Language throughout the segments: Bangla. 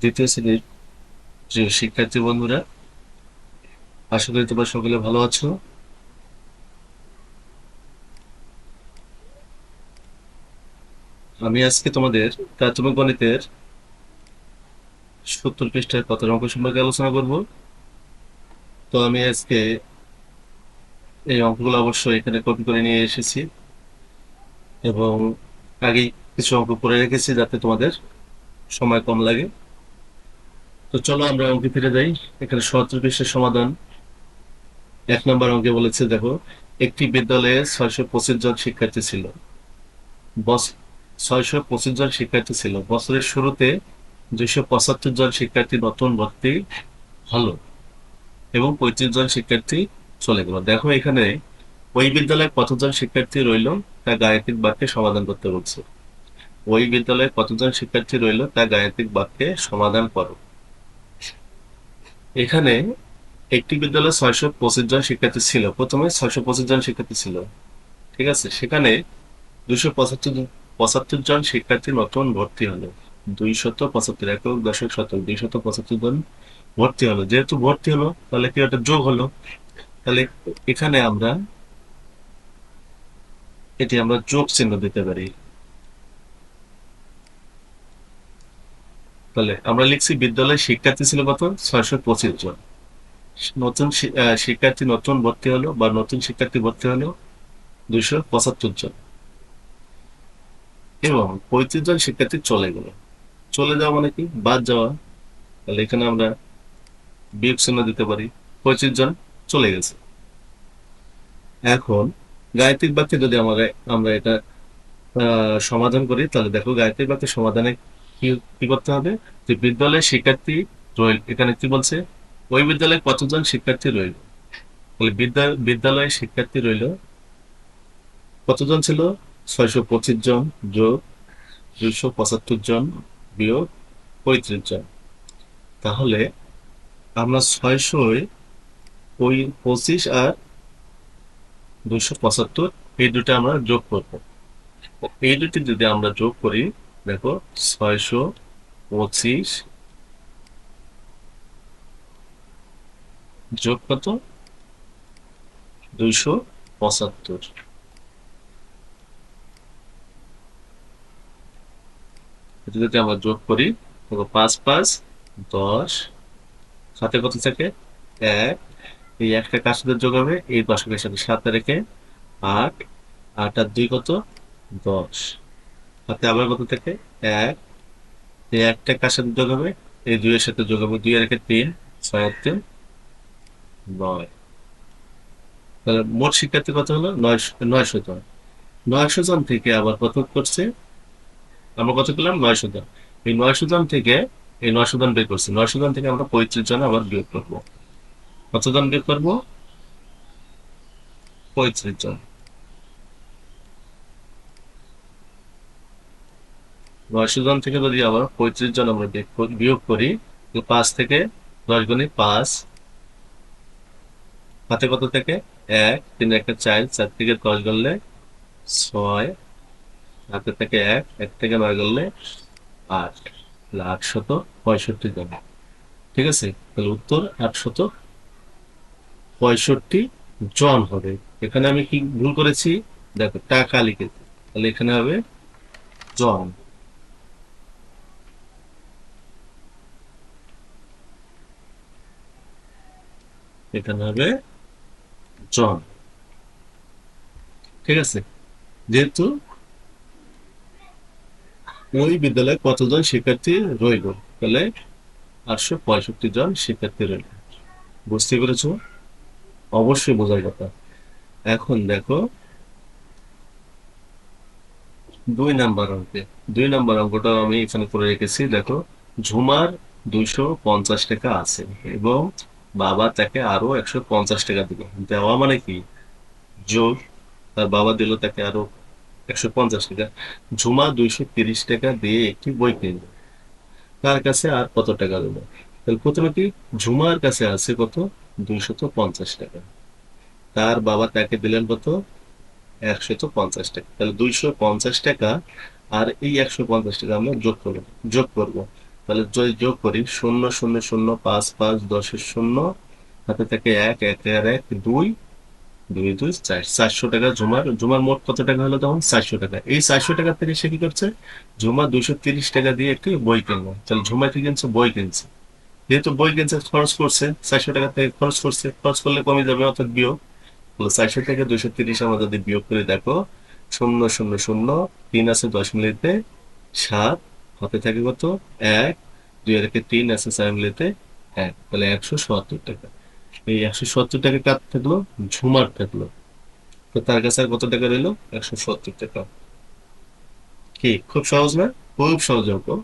দ্বিতীয় শ্রেণির প্রিয় শিক্ষার্থী বন্ধুরা, আশা করি তোমরা সকলে ভালো আছো। আমি আজকে তোমাদের প্রাথমিক গণিতের সত্তর পৃষ্ঠার কত অঙ্ক সম্পর্কে আলোচনা করব। তো আমি আজকে এই অঙ্কগুলো অবশ্যই এখানে কপি করে নিয়ে এসেছি এবং আগেই কিছু অঙ্ক করে রেখেছি যাতে তোমাদের সময় কম লাগে। তো চলো আমরা অঙ্কে ফিরে যাই। এখানে সত্তর পৃষ্ঠের সমাধান। এক নম্বর অঙ্কে বলেছে, দেখো, একটি বিদ্যালয়ে ছয়শো পঁচিশ জন শিক্ষার্থী ছিল। ছয়শো পঁচিশ জন শিক্ষার্থী ছিল। বছরের শুরুতে দুইশো পঁচাত্তর জন শিক্ষার্থী নতুন ভর্তি হলো এবং পঁয়ত্রিশ জন শিক্ষার্থী চলে গেল। দেখো, এখানে ওই বিদ্যালয়ে কতজন শিক্ষার্থী রইল তা গাণিতিক বাক্যে সমাধান করতে বলছে। ওই বিদ্যালয়ে কতজন শিক্ষার্থী রইল তা গাণিতিক বাক্যে সমাধান করো। এখানে একটি বিদ্যালয়ে ছয়শো পঁচিশ জন শিক্ষার্থী ছিল। প্রথমে ছয়শো পঁচিশ জন শিক্ষার্থী ছিল। ঠিক আছে? সেখানে দুশো পঁচাত্তর পঁচাত্তর জন শিক্ষার্থী নতুন ভর্তি হলো। দুইশত পঁচাত্তর, একক, দশক, শতক, দুইশত পঁচাত্তর জন ভর্তি হলো। যেহেতু ভর্তি হলো, তাহলে কি একটা যোগ হলো? তাহলে এখানে আমরা, এটি আমরা যোগ চিহ্ন দিতে পারি। তাহলে আমরা লিখছি বিদ্যালয়ে শিক্ষার্থী ছিল কত? ছয়শো পঁচিশ জন। নতুন শিক্ষার্থী নতুন ভর্তি হলো বা নতুন শিক্ষার্থী ভর্তি হলো দুইশো পঁচাত্তর জন। এবং পঁয়ত্রিশ জন শিক্ষার্থী চলে গেল। চলে যাওয়া মানে কি? বাদ যাওয়া। তাহলে এখানে আমরা বিয়োগ চিহ্ন দিতে পারি। পঁয়ত্রিশ জন চলে গেছে। এখন গায়ত্রিক বাক্যে যদি আমরা আমরা এটা সমাধান করি, তাহলে দেখো গায়ত্রিক বাক্যের সমাধানে কি করতে হবে? যে বিদ্যালয়ের শিক্ষার্থী রইল এখানে কি বলছে? ওই বিদ্যালয়ে কতজন শিক্ষার্থী রইল? তাহলে বিদ্যালয়ে শিক্ষার্থী রইল কতজন ছিল? ছয়শো পঁচিশ জন যোগ দুইশো পঁচাত্তর জন বিয়োগ পঁয়ত্রিশ জন। তাহলে আমরা ছয়শোয় ওই পঁচিশ আর দুইশো পঁচাত্তর এই দুটো আমরা যোগ করব। এই দুটি যদি আমরা যোগ করি দেখো, ছয়শো পঁচিশ যোগ কত? দুইশো পঁচাত্তর। এটা যদি আমরা যোগ করি, দেখো পাঁচ পাঁচ দশ সাথে কত থাকে? এক। এই একটা কার সাথে যোগ হবে? এই দশকের সাথে সাথে রেখে আট। আট আর দুই কত? দশ। হাতে আবার কত থাকে এক। এই একটা কার সাথে যোগ হবে? এই দুইয়ের সাথে যোগ হবে। দুই আর একে তিন, ছয় তিন, নয়। তাহলে মোট শিক্ষার্থী কত হলো? নয়শো নয়শো জন। নয়শো জন থেকে আবার কত করছে? আমরা কত পেলাম নয়শো জন। এই নয়শো জন থেকে, এই নয়শো জন বের করছি। নয়শো জন থেকে আমরা পঁয়ত্রিশ জন আবার বিয়োগ করব। কতজন বিয়োগ করব? পঁয়ত্রিশ জন। নয়শো জন থেকে যদি আবার পঁয়ত্রিশ জন আমরা বিয়োগ করি- পাঁচ থেকে দশ গুণে পাঁচ। হাতে কত থেকে? এক, তিন একটা চার চার থেকে দশ গড়লে ছয় হাতে থেকে এক এক থেকে নয় গড়লে আট আটশত পঁয়ষট্টি জন। ঠিক আছে? তাহলে উত্তর আটশত পঁয়ষট্টি জন হবে। এখানে আমি কি ভুল করেছি? দেখো, টাকা লিখেছি। তাহলে এখানে হবে জন। এখানে হবে জন। ঠিক আছে? যেহেতু ওই বিদ্যালয়ে কতজন শিক্ষার্থী রইল? তাহলে আটশো পঁয়ষট্টি জন শিক্ষার্থী রইল। বুঝতে পেরেছ? অবশ্যই বোঝার কথা। এখন দেখো, দুই নাম্বার অঙ্কে। দুই নাম্বার অঙ্কটা আমি এখানে করে রেখেছি। দেখো, ঝুমার দুইশো পঞ্চাশ টাকা আছে এবং বাবা তাকে আরও একশো পঞ্চাশ টাকা দিল। দেওয়া মানে কি? যোগ তার বাবা দিল তাকে আরও একশো পঞ্চাশ টাকা। ঝুমা দুইশো তিরিশ টাকা দিয়ে একটি বই কিনল। তার কাছে আর কত টাকা দেবো তাহলে প্রথমে কি ঝুমার কাছে আছে কত? দুইশত পঞ্চাশ টাকা। তার বাবা তাকে দিলেন কত? একশত পঞ্চাশ টাকা। তাহলে দুইশো পঞ্চাশ টাকা আর এই একশো পঞ্চাশ টাকা আমরা যোগ করব। যোগ করব। তাহলে যদি যোগ করি, শূন্য শূন্য শূন্য, পাঁচ পাঁচ, দশের শূন্য, হাতে থেকে এক এক আর এক, দুই দুই দুই, চার, চারশো টাকা জুমার জুমার মোট কত টাকা হলো তখন? চারশো টাকা। এই চারশো টাকা থেকে সে কি করছে? ঝুমা দুইশো তিরিশ টাকা দিয়ে একটি বই কিনলো। তাহলে ঝুমা কি কিনছে, বই কিনছে। যেহেতু বই কিনছে, খরচ করছে, চারশো টাকা থেকে খরচ করছে, খরচ করলে কমে যাবে, অর্থাৎ বিয়োগ। চারশো থেকে দুইশো তিরিশ আমরা যদি বিয়োগ করে, দেখো, শূন্য শূন্য শূন্য, তিন আছে দশ মিনিটে সাত হাতে থাকে কত? এক, দুই একে তিন আছে চার এক। তাহলে একশো সত্তর টাকা। এই একশো সত্তর টাকা কার থাকল? ঝুমার থাকল। তো তার কাছে কত টাকা রইল? একশো সত্তর টাকা। কি? খুব সহজ না? খুব সহজ অঙ্ক।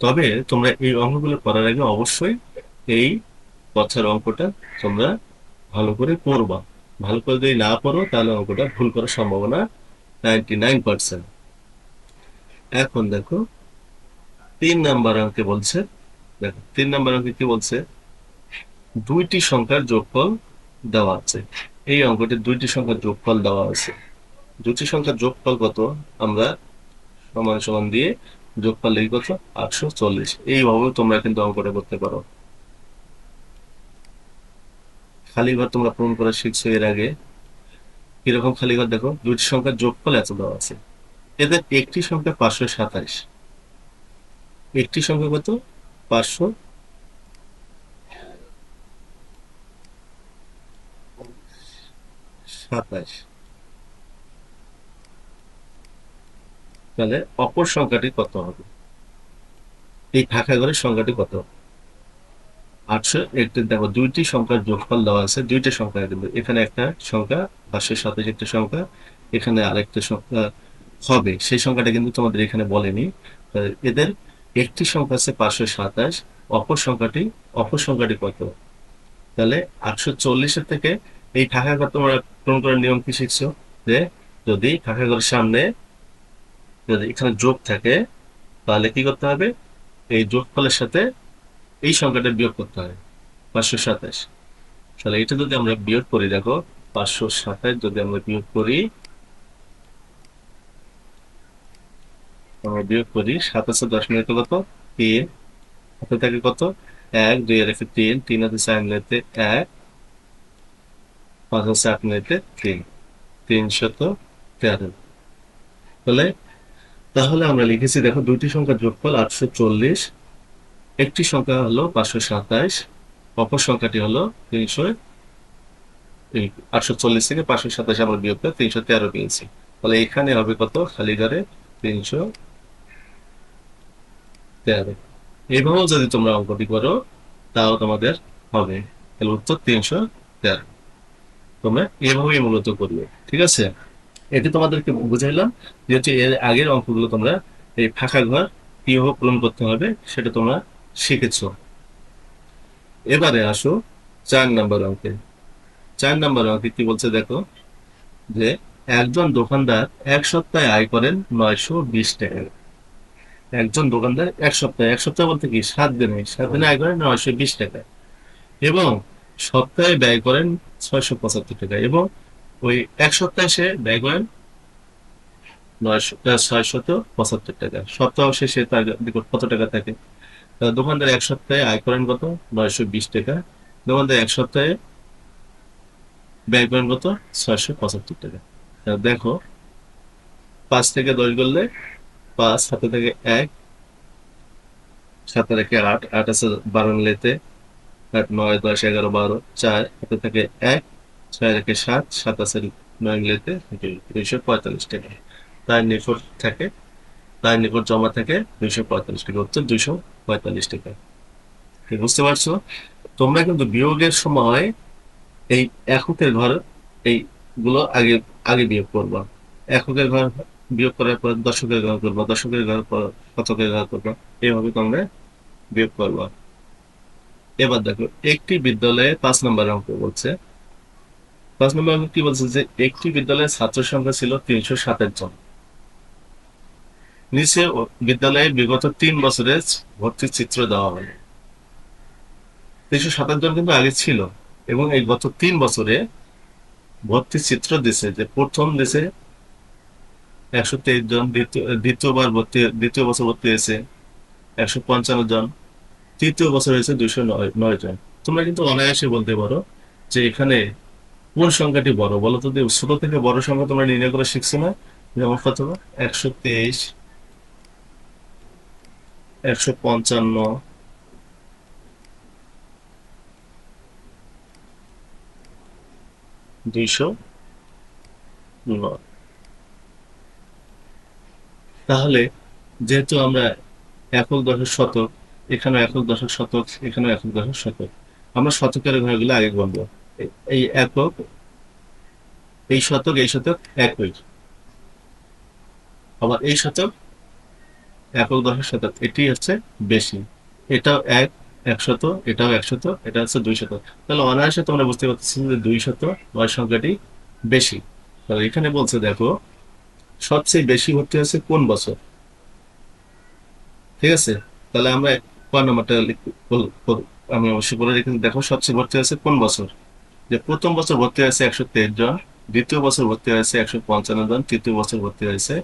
তবে তোমরা এই অঙ্কগুলো করার আগে অবশ্যই এই কথার অঙ্কটা তোমরা ভালো করে পড়বা। ভালো করে যদি না পড়ো, তাহলে অঙ্কটা ভুল করার সম্ভাবনা নাইনটি নাইন পার্সেন্ট এখন দেখো তিন নাম্বার অঙ্কে বলছে, দেখো, তিন নাম্বার অঙ্কে কি বলছে? দুইটি সংখ্যার যোগফল দেওয়া আছে। এই অঙ্কটি দুইটি সংখ্যার যোগফল দেওয়া আছে। দুটি সংখ্যার যোগফল কত? আমরা সমান সমান দিয়ে যোগফল লিখি কত? আটশো চল্লিশ। এইভাবে তোমরা কিন্তু অঙ্কটা করতে পারো। খালি ঘর তোমরা পূরণ করা শিখছো এর আগে। কীরকম খালি ঘর দেখো? দুইটি সংখ্যার যোগফল এত দেওয়া আছে। এদের একটি সংখ্যা পাঁচশো সাতাইশ। একটি সংখ্যা কত? পাঁচশো। সাতাইশ তাহলে অপর সংখ্যাটি কত হবে? এই ফাঁকা ঘরের সংখ্যাটি কত আটশো একটি, দেখো, দুইটি সংখ্যার যোগফল দেওয়া আছে, দুইটি সংখ্যা কিন্তু এখানে একটা সংখ্যা পাঁচশো সাতাশ একটা সংখ্যা, এখানে আরেকটা সংখ্যা হবে। সেই সংখ্যাটা কিন্তু তোমাদের এখানে বলেনি। এদের একটি সংখ্যা আছে পাঁচশো সাতাশ, অপর সংখ্যাটি অপর সংখ্যাটি কত? তাহলে আটশো চল্লিশের থেকে এই ফাঁকা ঘর তোমরা পূরণ করার নিয়ম কি শিখছো? যে যদি ফাঁকা ঘরের সামনে যদি এখানে যোগ থাকে, তাহলে কি করতে হবে? এই যোগফলের সাথে এই সংখ্যাটা বিয়োগ করতে হবে, পাঁচশো সাতাশ। তাহলে এটা যদি আমরা বিয়োগ করি, দেখো, পাঁচশো সাতাশ যদি আমরা বিয়োগ করি আমরা বিয়োগ করি, সাতাশে কত? তিন। হাতে থাকে কত? এক, দুই তিন। তিন হাতে চার এক, পাঁচ হাতে আট তিন। তেরো। তাহলে তাহলে আমরা লিখেছি, দেখো, দুইটি সংখ্যার যোগফল আটশো চল্লিশ। একটি সংখ্যা হলো পাঁচশো সাতাইশ। অপর সংখ্যাটি হলো তিনশো আটশো চল্লিশ থেকে পাঁচশো সাতাশ আমরা বিয়োগ করে তিনশো তেরো পেয়েছি। তাহলে এখানে হবে কত? খালি ঘরে তিনশো তেরো এইভাবেও যদি তোমরা অঙ্কটি করো, তাও তোমাদের হবে। তাহলে উত্তর তিনশো তেরো। তোমরা এভাবেই মূলত করবে, ঠিক আছে? এটি তোমাদেরকে বুঝাইলাম যেহেতু এর আগের অঙ্কগুলো তোমরা এই ফাঁকা ঘর কীভাবে পূরণ করতে হবে সেটা তোমরা শিখেছ। এবারে আসো চার নাম্বার অঙ্কে। চার নাম্বার অঙ্কে কি বলছে দেখো যে, একজন দোকানদার এক সপ্তাহে আয় করেন নয়শো বিশ টাকা। একজন দোকানদার এক সপ্তাহে, এক সপ্তাহ বলতে কি, সাত দিনে সাত দিনে আয় করেন নয়শো বিশ টাকা। এবং সপ্তাহে ব্যয় করেন ছয়শো পঁচাত্তর টাকা এবং ওই এক সপ্তাহে সে ব্যয় করেন নয়শো ছয়শত পঁচাত্তর টাকা। সপ্তাহ শেষে তার নিকট কত টাকা থাকে? দোকানদার এক সপ্তাহে আয় করেন কত? নয়শো বিশ টাকা। দোকানদার এক সপ্তাহে ব্যয় করেন কত? ছয়শো পঁচাত্তর টাকা। দেখো, পাঁচ থেকে দশ করলে পাঁচ হাতে থেকে এক, সাত থেকে আট আট আছে বারো মিলেতে আট, নয়, দশ, এগারো, বারো, চার হাতে থেকে এক, ছয় রেখে সাত সাত আছে নয় মিলেতে দুইশো পঁয়তাল্লিশ টাকা। তার নিকট থাকে, তার নিকট জমা থাকে দুইশো পঁয়তাল্লিশ টাকা, হচ্ছে দুইশো পঁয়তাল্লিশ টাকা। বুঝতে পারছ? তোমরা কিন্তু বিয়োগের সময় এই এককের ঘর এই গুলো আগে আগে বিয়োগ করবা। এককের ঘর বিয়োগ করার পর দশকের ঘর করবা দশকের ঘর শতকের ঘর করবা, এইভাবে তোমরা বিয়োগ করবা। এবার দেখো, একটি বিদ্যালয়ে পাঁচ নম্বর অঙ্ক বলছে। পাঁচ নম্বর অঙ্ক কি বলছে যে একটি বিদ্যালয়ের ছাত্র সংখ্যা ছিল তিনশো সাতের জন। নিচে বিদ্যালয়ে বিগত তিন বছরের ভর্তির চিত্র দেওয়া হলো। তিনশো সাতাশ জন কিন্তু আগে ছিল এবং এই গত তিন বছরে ভর্তির চিত্র দিছে যে প্রথম দেশে একশো তেইশ জন দ্বিতীয়বার ভর্তি, দ্বিতীয় বছর ভর্তি হয়েছে একশো পঞ্চান্ন জন, তৃতীয় বছর হয়েছে দুইশো নয় নয় জন। তোমরা কিন্তু অনায়াসে বলতে পারো যে এখানে কোন সংখ্যাটি বড়? বলো তো ছোট থেকে বড় সংখ্যা তোমরা নির্ণয় করে শিখছো না? যেমন কত একশো তেইশ, একশো পঞ্চান্ন, দুইশো নয়। তাহলে যেহেতু আমরা একক দশক শতক, এখানেও একক দশক শতক, এখানেও একক দশক শতক, আমরা শতকের ঘরগুলো আগে এ- এই একক, এই শতক এই শতক একই। আবার এই শতক, একক দশক শতক, এটি হচ্ছে বেশি। এটাও এক একশত এটাও একশত এটা হচ্ছে দুই শত তাহলে অনায়াসে তোমরা বুঝতে পারতেছি যে দুই শত সংখ্যাটি বেশি। তাহলে এখানে বলছে দেখো সবচেয়ে বেশি ভর্তি হয়েছে কোন বছর? ঠিক আছে? তাহলে আমরা আমি অবশ্যই বলে দেখো সবচেয়ে ভর্তি হয়েছে কোন বছর? যে প্রথম বছর ভর্তি হয়েছে একশো তেইশ জন, দ্বিতীয় বছর ভর্তি হয়েছে একশো পঞ্চান্ন জন, তৃতীয় বছর ভর্তি হয়েছে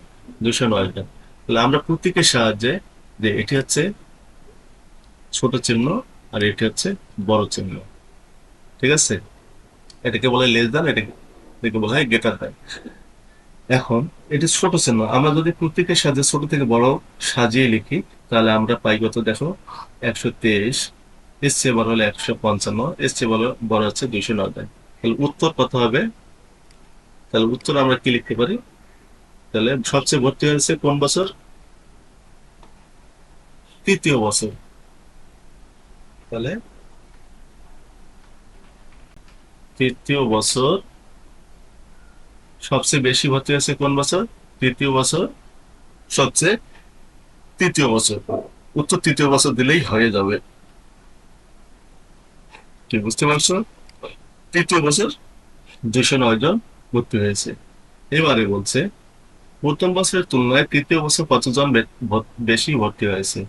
দুশো নয় জন। তাহলে আমরা প্রতীকের সাহায্যে যে এটি হচ্ছে ছোট চিহ্ন আর এটি হচ্ছে বড় চিহ্ন। ঠিক আছে? এটাকে বলে লেস দান এটাকে এটাকে বলা হয় গেটার দান এখন এটি ছোট চিহ্ন আমরা যদি প্রত্যেকের সাথে ছোট থেকে বড় সাজিয়ে লিখি, তাহলে আমরা পাই কত? দেখো, একশো তেইশ এর চেয়ে বড় হলে একশো পঞ্চান্ন এর চেয়ে বড় বড় হচ্ছে দুইশো নব্বই। তাহলে উত্তর কত হবে? তাহলে উত্তর আমরা কি লিখতে পারি? তাহলে সবচেয়ে ভর্তি হয়েছে কোন বছর? তৃতীয় বছর। তাহলে তৃতীয় বছর সবচেয়ে বেশি ভর্তি হয়েছে কোন বছর? তৃতীয় বছর, সবচেয়ে তৃতীয় বছর। উত্তর তৃতীয় বছর দিলেই হয়ে যাবে। কি বুঝতে পারছ? তৃতীয় বছর দুশো নয় জন ভর্তি হয়েছে। এবারে বলছে, প্রথম বছরের তুলনায় তৃতীয় বছর কতজন বেশি ভর্তি হয়েছে?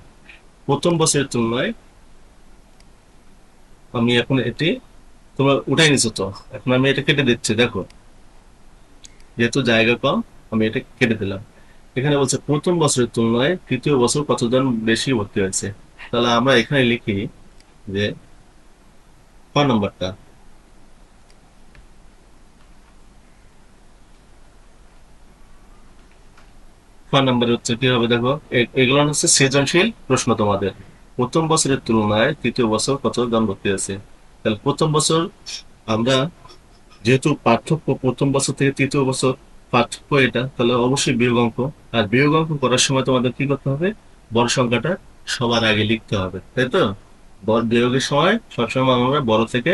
প্রথম বছরের তুলনায়, আমি এখন এটি তোমরা উঠাই নিছো তো। এখন আমি এটা কেটে দিচ্ছি, দেখো। যেহেতু জায়গা কম, আমি এটা কেটে দিলাম। এখানে বলছে, প্রথম বছরের তুলনায় তৃতীয় বছর কতজন বেশি ভর্তি হয়েছে? তাহলে আমরা এখানে লিখি যে, ক নম্বরটা? হচ্ছে কি হবে দেখো? এগুলো হচ্ছে সৃজনশীল প্রশ্ন তোমাদের। প্রথম বছরের তুলনায় তৃতীয় বছর কতজন ভর্তি আছে তাহলে প্রথম বছর আমরা যেহেতু পার্থক্য প্রথম বছর থেকে তৃতীয় বছর পার্থক্য এটা, তাহলে অবশ্যই বিয়োগ অঙ্ক। আর বিয়োগ অঙ্ক করার সময় তোমাদের কি করতে হবে? বড় সংখ্যাটা সবার আগে লিখতে হবে, তাই তো? বিয়োগের সময় সবসময় আমরা বড় থেকে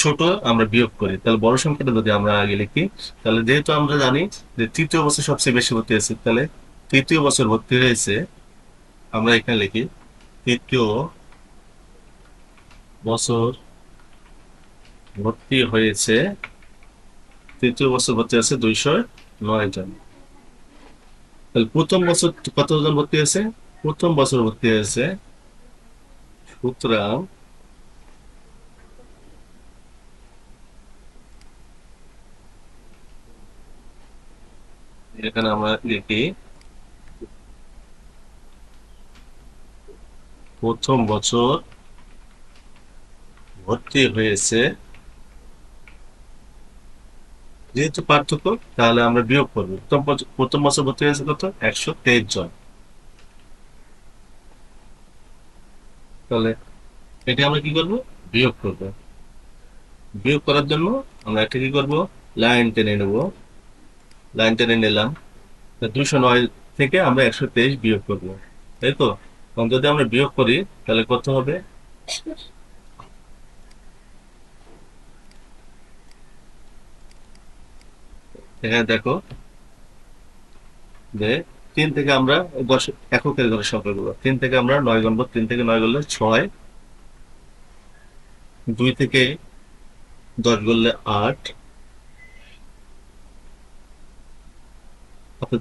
ছোট আমরা বিয়োগ করি। তাহলে বড় সংখ্যাটা যদি আমরা আগে লিখি, তাহলে যেহেতু আমরা জানি যে তৃতীয় বছর সবচেয়ে বেশি ভর্তি হয়েছে, তাহলে তৃতীয় বছর ভর্তি হয়েছে, আমরা এখানে লিখি, তৃতীয় বছর ভর্তি হয়েছে। তৃতীয় বছর ভর্তি আছে দুইশো নয় জন। তাহলে প্রথম বছর কতজন ভর্তি হয়েছে? প্রথম বছর ভর্তি হয়েছে সুতরাং এখানে আমরা লিখি, প্রথম বছর ভর্তি হয়েছে যেহেতু পার্থক্য, তাহলে আমরা বিয়োগ করব। প্রথম বছর- ভর্তি হয়েছে কত? একশো তেইশ জন। তাহলে এটা আমরা কি করব? বিয়োগ করব। বিয়োগ করার জন্য আমরা একটা কি করব? লাইন টেনে নেব। লাইন টেনে নিলাম। দুশো নয় থেকে আমরা একশো তেইশ বিয়োগ করব। তাই তো? যদি আমরা বিয়োগ করি, তাহলে কত হবে? এখানে দেখো। যে তিন থেকে আমরা দশ, এককের সংখ্যাগুলো। তিন থেকে আমরা নয় গণব তিন থেকে নয় গণলে ছয়। দুই থেকে দশ গণলে আট।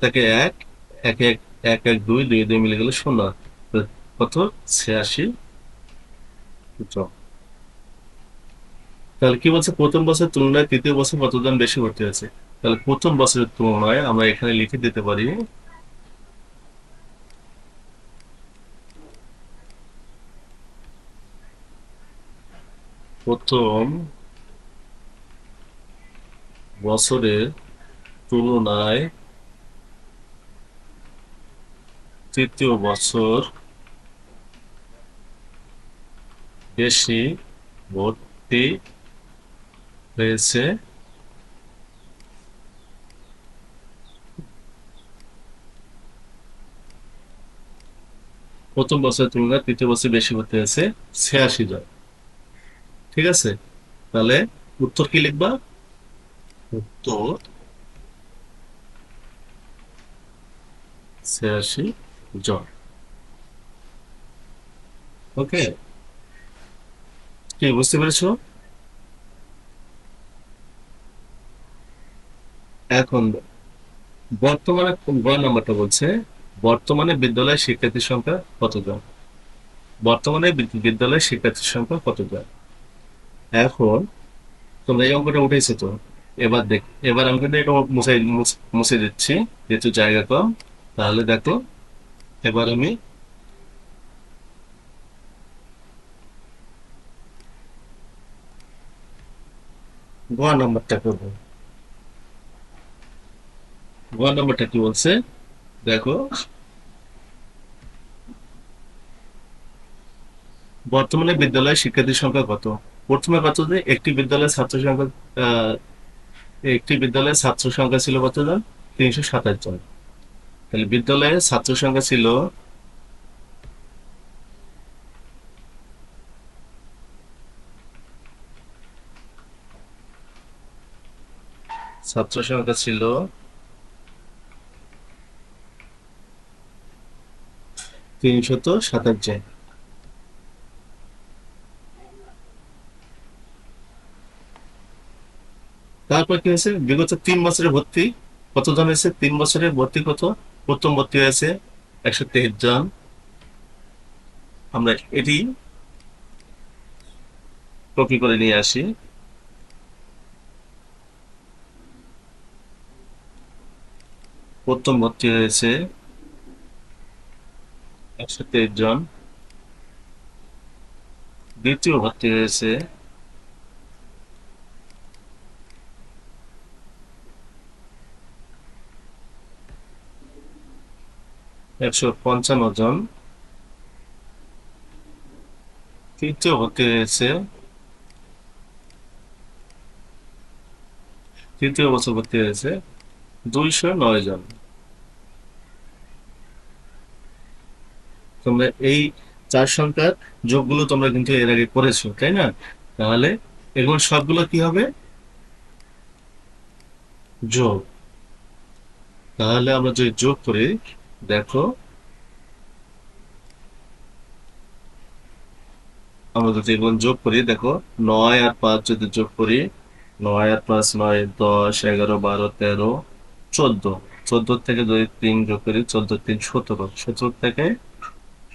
থাকে এক এক এক এক এক দুই দুই দুই মিলে গেলে শূন্য। কত? ছিয়াশি। তাহলে কি বলছে? প্রথম বছরের তুলনায় তৃতীয় বছর কতজন বেশি ভর্তি হয়েছে? তাহলে প্রথম বছরের তুলনায় আমরা এখানে লিখে দিতে পারি প্রথম বছরের তুলনায় তৃতীয় বছর বেশি ভর্তি হয়েছে। প্রথম বছরের তুলনায় তৃতীয় বছর বেশি ভর্তি হয়েছে ছিয়াশি জন। ঠিক আছে? তাহলে উত্তর কি লিখবা? উত্তর ছিয়াশি জন। ওকে? কি, বুঝতে পেরেছ? এখন বর্তমানে গ নাম্বারটা বলছে? বর্তমানে বিদ্যালয়ের শিক্ষার্থীর সংখ্যা কতজন? বর্তমানে বিদ- বিদ্যালয়ের শিক্ষার্থীর সংখ্যা কতজন? এখন তোমরা এই অঙ্কটা উঠেছো তো? এবার দেখ এবার আমি কিন্তু এটা মুছে মুছে দিচ্ছি, যেহেতু জায়গা কম। তাহলে দেখো, এবার আমি গ নাম্বারটা করব। গ নাম্বারটা কি বলছে? দেখো। বর্তমানে বিদ্যালয়ের শিক্ষার্থীর সংখ্যা কত? প্রথমে কত যে একটি বিদ্যালয়ের ছাত্র সংখ্যা একটি বিদ্যালয়ের ছাত্র সংখ্যা ছিল কতজন তিনশো সাতাশ জন। তাহলে বিদ্যালয়ের ছাত্র সংখ্যা ছিল ছাত্র সংখ্যা ছিল তিনশত সাতাশ জন। তারপর কি হয়েছে? বিগত তিন বছরে ভর্তি। কতজন হয়েছে? তিন বছরে ভর্তি কত? প্রথম ভর্তি হয়েছে একশো তেইশ জন। আমরা এটি কপি করে নিয়ে আসি। প্রথম ভর্তি হয়েছে একশো তেইশ জন দ্বিতীয় ভর্তি হয়েছে একশো পঞ্চান্ন জন। তৃতীয় ভর্তি হয়েছে তৃতীয় বছর ভর্তি হয়েছে দুইশো নয় জন। তোমরা এই চার সংখ্যার যোগগুলো তোমরা কিন্তু এর আগে করেছ, তাই না? তাহলে এগুলো সবগুলো কি হবে? যোগ। তাহলে আমরা যদি যোগ করি, দেখো, আমরা যদি এগুলো যোগ করি, দেখো, নয় আর পাঁচ যদি যোগ করি, নয় আর পাঁচ নয়, দশ, এগারো, বারো, তেরো, চোদ্দ। চোদ্দ থেকে যদি তিন যোগ করি, চোদ্দ, তিন, সতেরো। সতেরো থেকে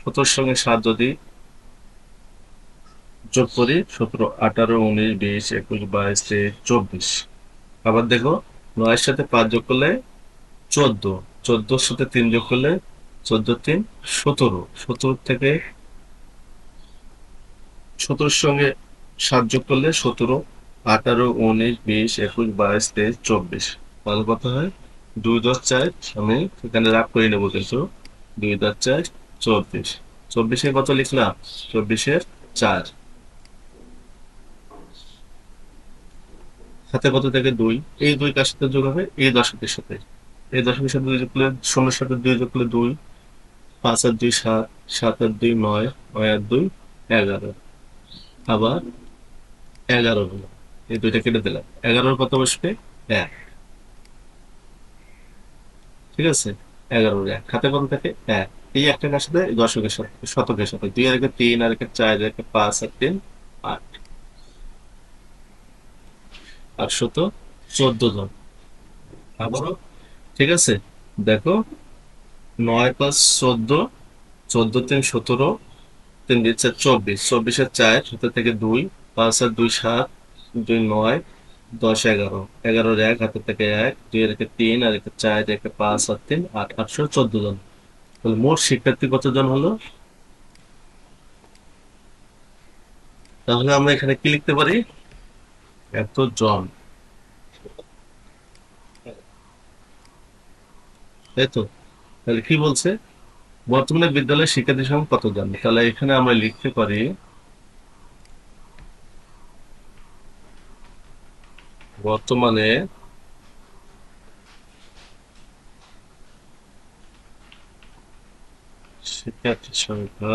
সতেরোর সঙ্গে সাত যদি যোগ করি সতেরো, আঠারো, উনিশ, বিশ, একুশ, বাইশ, তেইশ, চব্বিশ। আবার দেখো, নয়ের সাথে পাঁচ যোগ করলে চোদ্দ। চোদ্দোর সাথে তিন যোগ করলে চোদ্দ, তিন, সতেরো। সতেরো থেকে সতেরোর সঙ্গে সাত যোগ করলে সতেরো, আঠারো, উনিশ, বিশ, একুশ, বাইশ, তেইশ, চব্বিশ। তাহলে কত হয়? দুই দশ চার। আমি এখানে রাগ করে নেব কিন্তু। দুই দশ চার চব্বিশ। চব্বিশে কত লিখলাম? চব্বিশের চার। হাতে কত থেকে? দুই। এই দুই কার সাথে যোগ হবে? এই দশকের সাথে। এই দশকের সাথে দুই যোগ করলে শূন্যের সাথে দুই যোগ করলে দুই। পাঁচ আর দুই সাত। সাত আর দুই নয়। নয় আর দুই এগারো। আবার এগারো হলো। এই দুইটা কেটে দিলাম। এগারোর কত বসবে? এক। ঠিক আছে? এগারোর এক। হাতে কত থাকে? এক। এই একটা কার সাথে দশকের সাথে, শতকের সাথে। দুই একে তিন, আর একে চার একে পাঁচ, আর তিন, আট। আটশত চোদ্দ জন। আবারও, ঠিক আছে? দেখো, নয় প্লাস চোদ্দ চোদ্দ, তিন, সতেরো, তিন, দুই, চার, চব্বিশ। চব্বিশের চার হাতে থেকে দুই, পাঁচ আর দুই, সাত, দুই, নয়, দশ, এগারো। এগারোর এক হাতে থেকে এক দুই একে তিন, আর একে চার, একে পাঁচ, আর তিন, আট আটশো চোদ্দ জন। তাহলে মোট শিক্ষার্থী কতজন হলো? তাহলে আমরা এখানে কি লিখতে পারি? এত জন তো তাহলে কি বলছে? বর্তমানে বিদ্যালয়ের শিক্ষার্থী সংখ্যা কতজন? তাহলে এখানে আমরা লিখতে পারি, বর্তমানে সংখ্যা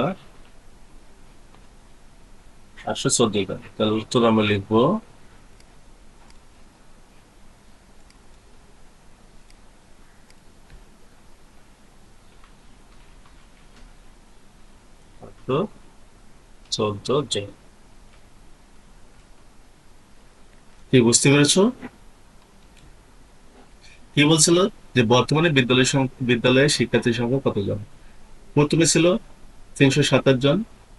আটশো চোদ্দ তাহলে উত্তর আমরা লিখব চোদ্দ জন কি, বুঝতে পেরেছ? কি বলছিল? যে বর্তমানে বিদ্যালয় সংখ্যা বিদ্যালয়ে শিক্ষার্থীর সংখ্যা কতজন প্রথমে ছিল তিনশো সাতাশ জন।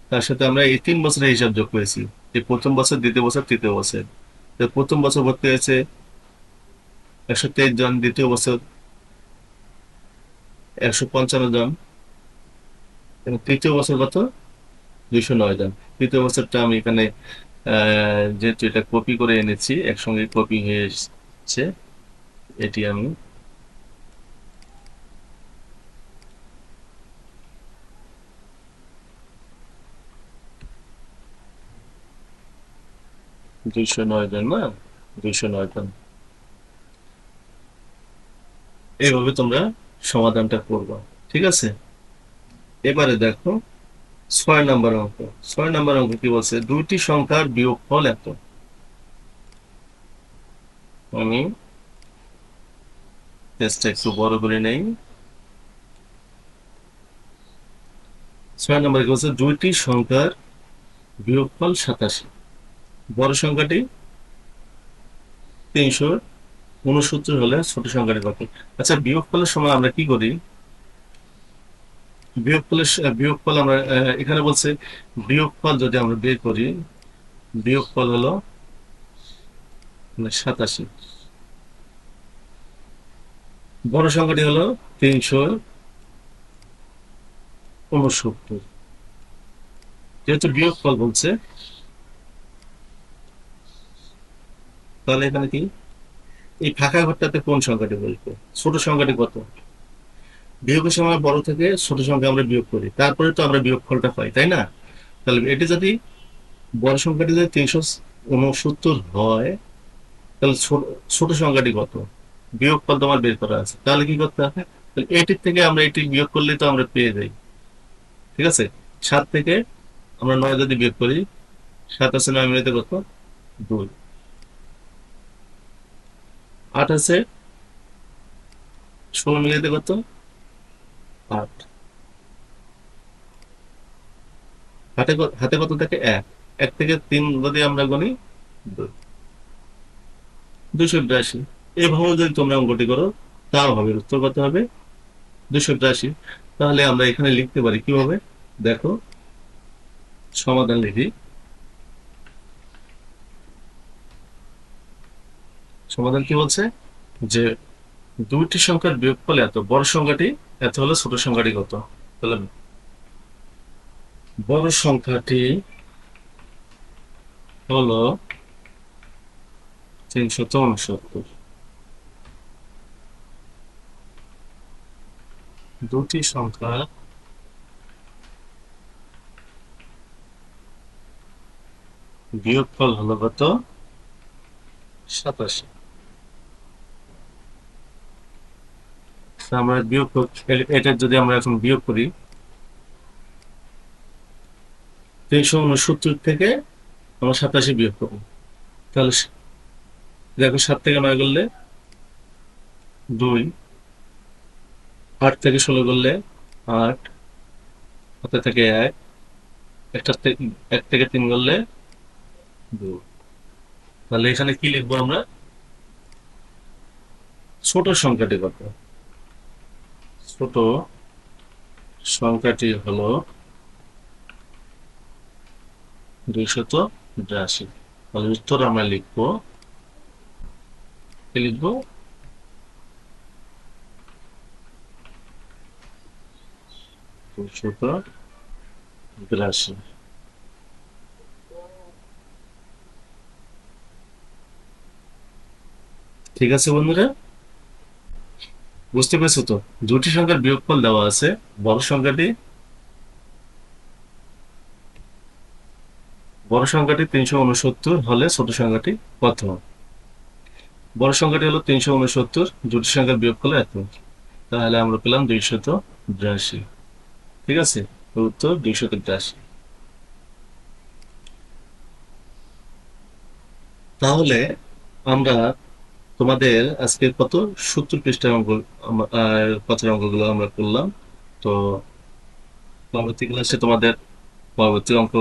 তার সাথে আমরা এই তিন বছরের হিসাব যোগ করেছি যে প্রথম বছর, দ্বিতীয় বছর, তৃতীয় বছর। প্রথম বছর ভর্তি হয়েছে একশো তেইশ জন, দ্বিতীয় বছর একশো পঞ্চান্ন জন এবং তৃতীয় বছর কত? দুইশো নয় জন। তৃতীয় বছরটা আমি এখানে যেহেতু এটা কপি করে এনেছি, একসঙ্গে কপি হয়ে এসেছে এটি আমি দুইশো নয় জন না দুইশো নয় জন এইভাবে তোমরা সমাধানটা করবা। ঠিক আছে? এবারে দেখো, ছয় নম্বর অঙ্ক। ছয় নম্বর অঙ্ক কি বলছে? দুইটি সংখ্যার বিয়োগফল এত। আমি পেজটা একটু বড় করে নেই। ছয় নম্বর কি বলছে? দুইটি সংখ্যার বিয়োগফল সাতাশি। বড় সংখ্যাটি তিনশো উনসত্তর হলে ছোট সংখ্যাটি কত? আচ্ছা বিয়োগফলের সময় আমরা কি করি? বিয়োগফলের স- বিয়োগফল আমরা আহ, এখানে বলছে বিয়োগফল যদি আমরা বের করি বিয়োগফল হলো মানে সাতাশি। বড় সংখ্যাটি হলো তিনশো উনসত্তর যেহেতু বিয়োগফল বলছে তাহলে এখানে কি? এই ফাঁকা ঘরটাতে কোন সংখ্যাটি বলব? ছোট সংখ্যাটি কত? বিয়োগের সময় বড় থেকে ছোট সংখ্যা আমরা বিয়োগ করি। তারপরে তো আমরা বিয়োগফলটা পাই, তাই না? তাহলে এটি যদি বড় সংখ্যাটি যদি তিনশো উনসত্তর হয়, তাহলে ছোট সংখ্যাটি কত? বিয়োগফল তোমার বের করা আছে। তাহলে কি করতে হবে? তাহলে এটির থেকে আমরা এটি বিয়োগ করলে তো আমরা পেয়ে যাই। ঠিক আছে? সাত থেকে আমরা নয় যদি বিয়োগ করি, সাত আছে নয় মিনিটে কত? দুই। আট আছে। ষোলো মিলিয়ে কত? আট। হাতে হাতে কত থাকে? এক। এক থেকে তিন যদি আমরা গণি দুশো বিরাশি। এভাবে যদি তোমরা অঙ্কটি করো, তাও হবে, উত্তর কত হবে? দুশো বিরাশি। তাহলে আমরা এখানে লিখতে পারি কীভাবে? দেখো, সমাধান লিখি। সমাধান কি বলছে? যে দুইটি সংখ্যার বিয়োগফল এত, বড় সংখ্যাটি এত হলে ছোট সংখ্যাটি কত? তাহলে বড় সংখ্যাটি হলো তিনশত উনসত্তর। দুটি সংখ্যা বিয়োগফল হলো কত? সাতাশি। আমরা বিয়োগ এটা যদি আমরা এখন বিয়োগ করি, তিনশো উনসত্তর থেকে আমরা সাতাশি বিয়োগ করব। তাহলে দেখো সাত থেকে নয় করলে দুই, আট থেকে ষোলো করলে আট হাতে থেকে এক, একটা এক থেকে তিন করলে দুই। তাহলে এখানে কি লিখব আমরা? ছোট সংখ্যাটি কত ছোট সংখ্যাটি হল দুইশত বিরাশি। উত্তর আমরা লিখব। লিখব? দুইশত বিরাশি। ঠিক আছে বন্ধুরা? বুঝতে পেরেছ তো? দুটি সংখ্যার বিয়োগফল দেওয়া আছে। বড় সংখ্যাটি বড় সংখ্যাটি তিনশো উনসত্তর হলে ছোট সংখ্যাটি কত বড় সংখ্যাটি হলো তিনশো উনসত্তর, দুটি সংখ্যার বিয়োগফল এত তাহলে আমরা পেলাম দুইশত বিরাশি। ঠিক আছে? উত্তর দুইশত বিরাশি। তাহলে আমরা তোমাদের আজকে কত? সত্তর পৃষ্ঠার অঙ্ক কথার অঙ্কগুলো আমরা করলাম। তো পরবর্তী ক্লাসে তোমাদের পরবর্তী অঙ্ক,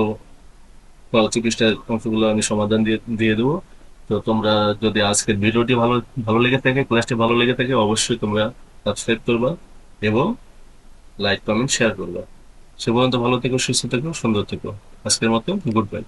পরবর্তী পৃষ্ঠার অঙ্কগুলো আমি সমাধান দিয়ে দিয়ে দেবো। তো তোমরা যদি আজকের ভিডিওটি ভালো ভালো লেগে থাকে, ক্লাসটি ভালো লেগে থাকে, অবশ্যই তোমরা সাবস্ক্রাইব করবা এবং লাইক, কমেন্ট, শেয়ার করবা। সে পর্যন্ত ভালো থেকো, সুস্থ থেকো, সুন্দর থেকো। আজকের মতো, গুড বাই।